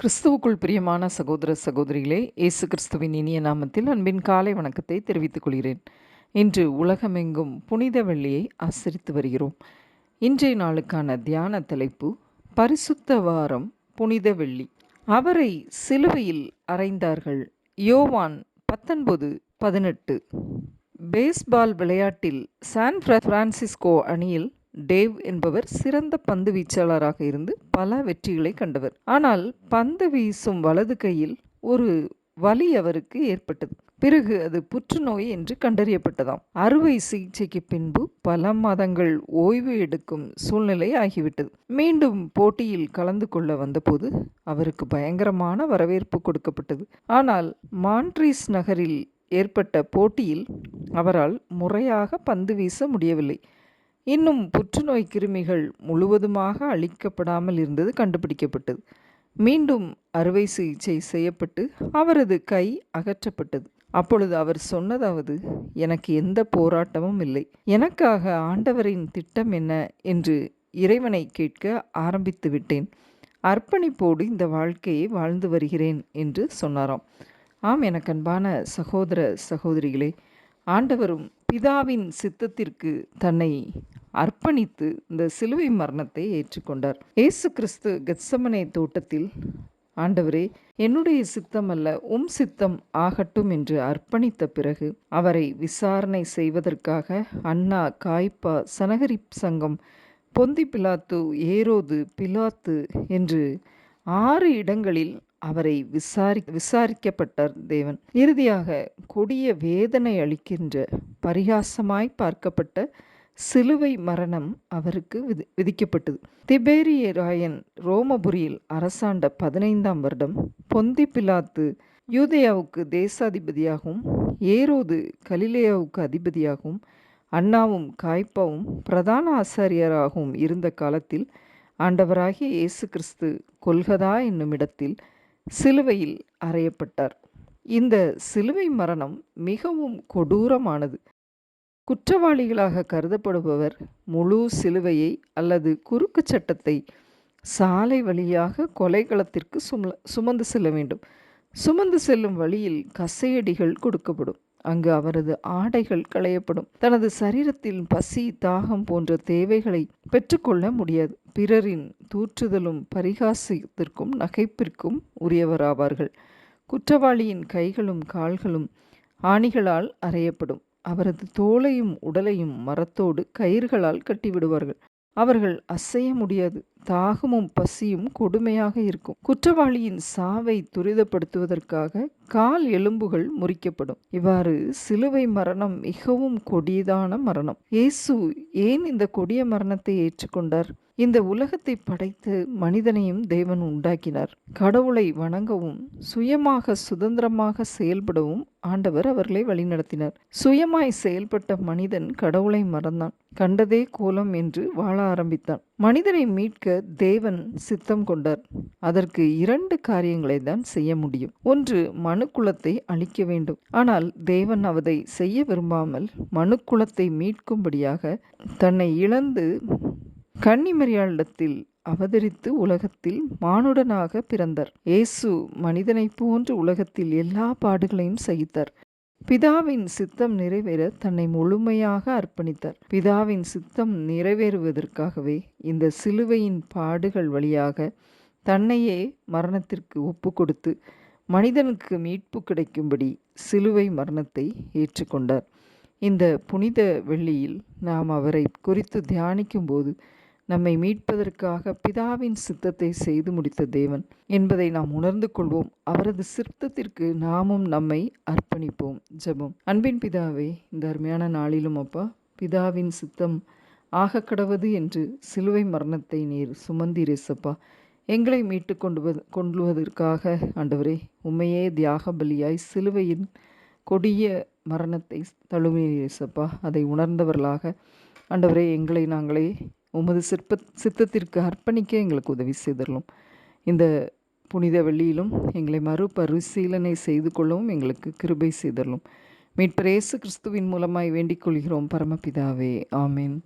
கிறிஸ்துவுக்குள் பிரியமான சகோதர சகோதரிகளே இயேசு கிறிஸ்துவின் இனிய நாமத்தில் அன்பின் காலை வணக்கத்தை தெரிவித்துக் கொள்கிறேன். இன்று உலகமெங்கும் புனித வெள்ளியை ஆசரித்து வருகிறோம். இன்றைய நாளுக்கான தியான தலைப்பு பரிசுத்த வாரம் புனித வெள்ளி. அவரை சிலுவையில் அறைந்தார்கள் யோவான் பத்தொன்பது பதினெட்டு. பேஸ்பால் விளையாட்டில் சான் பிரான்சிஸ்கோ அணியில் டேவ் என்பவர் சிறந்த பந்து வீச்சாளராக இருந்து பல வெற்றிகளை கண்டவர். ஆனால் பந்து வீசும் வலது கையில் ஒரு வலி அவருக்கு ஏற்பட்டது. பிறகு அது புற்றுநோய் என்று கண்டறியப்பட்டதாம். அறுவை சிகிச்சைக்கு பின்பு பல மாதங்கள் ஓய்வு எடுக்கும் சூழ்நிலை ஆகிவிட்டது. மீண்டும் போட்டியில் கலந்து கொள்ள வந்தபோது அவருக்கு பயங்கரமான வரவேற்பு கொடுக்கப்பட்டது. ஆனால் மான்ட்ரீஸ் நகரில் ஏற்பட்ட போட்டியில் அவரால் முறையாக பந்து வீச முடியவில்லை. இன்னும் புற்றுநோய் கிருமிகள் முழுவதுமாக அழிக்கப்படாமல் இருந்தது கண்டுபிடிக்கப்பட்டது. மீண்டும் அறுவை சிகிச்சை செய்யப்பட்டு அவரது கை அகற்றப்பட்டது. அப்பொழுது அவர் சொன்னதாவது எனக்கு எந்த போராட்டமும் இல்லை. எனக்காக ஆண்டவரின் திட்டம் என்ன? என்று இறைவனை கேட்க ஆரம்பித்து விட்டேன். அர்ப்பணிப்போடு இந்த வாழ்க்கையை வாழ்ந்து வருகிறேன் என்று சொன்னாராம். ஆம் எனக்கு அன்பான சகோதர சகோதரிகளே ஆண்டவரும் பிதாவின் சித்தத்திற்கு தன்னை அர்ப்பணித்து இந்த சிலுவை மரணத்தை ஏற்றுக்கொண்டார். இயேசு கிறிஸ்து கெத்சமனை தோட்டத்தில் ஆண்டவரே என்னுடைய சித்தம் அல்ல உம் சித்தம் ஆகட்டும் என்று அர்ப்பணித்த பிறகு அவரை விசாரணை செய்வதற்காக அண்ணா காய்ப்பா சனகரிப் சங்கம் பொந்தி பிலாத்து ஏரோது பிலாத்து என்று ஆறு இடங்களில் அவரை விசாரி விசாரிக்கப்பட்டார் தேவன். இறுதியாக கொடிய வேதனை அளிக்கின்ற பரிகாசமாய் பார்க்கப்பட்ட சிலுவை மரணம் அவருக்கு விதி விதிக்கப்பட்டது. திபேரிய ராயன் ரோமபுரியில் அரசாண்ட பதினைந்தாம் வருடம் பொந்தி பிலாத்து யூதயாவுக்கு தேசாதிபதியாகவும் ஏரோது கலிலேயாவுக்கு அதிபதியாகவும் அண்ணாவும் காய்ப்பாவும் பிரதான ஆசாரியராகவும் இருந்த காலத்தில் ஆண்டவராகிய இயேசு கிறிஸ்து கொல்கதா என்னும் இடத்தில் சிலுவையில் அறையப்பட்டார். இந்த சிலுவை மரணம் மிகவும் கொடூரமானது. குற்றவாளிகளாக கருதப்படுபவர் முழு சிலுவையை அல்லது குறுக்கு சட்டத்தை சாலை வழியாக கொலைகளத்திற்கு சும சுமந்து செல்ல வேண்டும். சுமந்து செல்லும் வழியில் கசையடிகள் கொடுக்கப்படும். அங்கு அவரது ஆடைகள் களையப்படும். தனது சரீரத்தில் பசி தாகம் போன்ற தேவைகளை பெற்றுக்கொள்ள முடியாது. பிறரின் தூற்றுதலும் பரிகாசத்திற்கும் நகைப்பிற்கும் உரியவராவார்கள். குற்றவாளியின் கைகளும் கால்களும் ஆணிகளால் அறையப்படும். அவரது தோலையும் உடலையும் மரத்தோடு கயிர்களால் கட்டிவிடுவார்கள். அவர்கள் அசைய முடியாது. தாகமும் பசியும் கொடுமையாக இருக்கும். குற்றவாளியின் சாவை துரிதப்படுத்துவதற்காக கால் எலும்புகள் முறிக்கப்படும். இவ்வாறு சிலுவை மரணம் மிகவும் கொடியதான மரணம். இயேசு ஏன் இந்த கொடிய மரணத்தை ஏற்றுக்கொண்டார்? இந்த உலகத்தை படைத்து மனிதனையும் தேவன் உண்டாக்கினார். கடவுளை வணங்கவும் சுயமாக சுதந்திரமாக செயல்படவும் ஆண்டவர் அவர்களை வழிநடத்தினார். சுயமாய் செயல்பட்ட மனிதன் கடவுளை மறந்தான். கண்டதே கோலம் என்று வாழ ஆரம்பித்தான். மனிதனை மீட்க தேவன் சித்தம் கொண்டார். அதற்கு இரண்டு காரியங்களை தான் செய்ய முடியும். ஒன்று மன மனுக்குலத்தை அழிக்க வேண்டும். ஆனால் தேவன் அவதை செய்ய விரும்பாமல் மனுக்குலத்தை மீட்கும்படியாக தன்னை இழந்து கன்னிமரியாளிடத்தில் அவதரித்து உலகத்தில் மானுடனாக பிறந்தார். இயேசு மனிதனைப் போன்று உலகத்தில் எல்லா பாடுகளையும் சகித்தார். பிதாவின் சித்தம் நிறைவேற தன்னை முழுமையாக அர்ப்பணித்தார். பிதாவின் சித்தம் நிறைவேறுவதற்காகவே இந்த சிலுவையின் பாடுகள் வழியாக தன்னையே மரணத்திற்கு ஒப்பு கொடுத்து மனிதனுக்கு மீட்பு கிடைக்கும்படி சிலுவை மரணத்தை ஏற்றுக்கொண்டார். இந்த புனித வெள்ளியில் நாம் அவரை குறித்து தியானிக்கும்போது நம்மை மீட்பதற்காக பிதாவின் சித்தத்தை செய்து முடித்த தேவன் என்பதை நாம் உணர்ந்து கொள்வோம். அவரது சித்தத்திற்கு நாமும் நம்மை அர்ப்பணிப்போம். ஜெபம். அன்பின் பிதாவே இந்த அருமையான நாளிலும் அப்பா பிதாவின் சித்தம் ஆக கடவது என்று சிலுவை மரணத்தை நீர் சுமந்தீரேசப்பா. எங்களை மீட்டு கொண்டு கொண்டுவதற்காக ஆண்டவரே உண்மையே தியாக பலியாய் சிலுவையின் கொடிய மரணத்தை தழுவினீரேசப்பா. அதை உணர்ந்தவர்களாக ஆண்டவரே எங்களை நாங்களே உமது சிற்ப சித்தத்திற்கு அர்ப்பணிக்க எங்களுக்கு உதவி செய்தரலும். இந்த புனித வெள்ளியிலும் எங்களை மறுபரிசீலனை செய்து கொள்ளவும் எங்களுக்கு கிருபை செய்தரலும். மீட்பரேசு கிறிஸ்துவின் மூலமாய் வேண்டிக் கொள்கிறோம் பரமபிதாவே. ஆமீன்.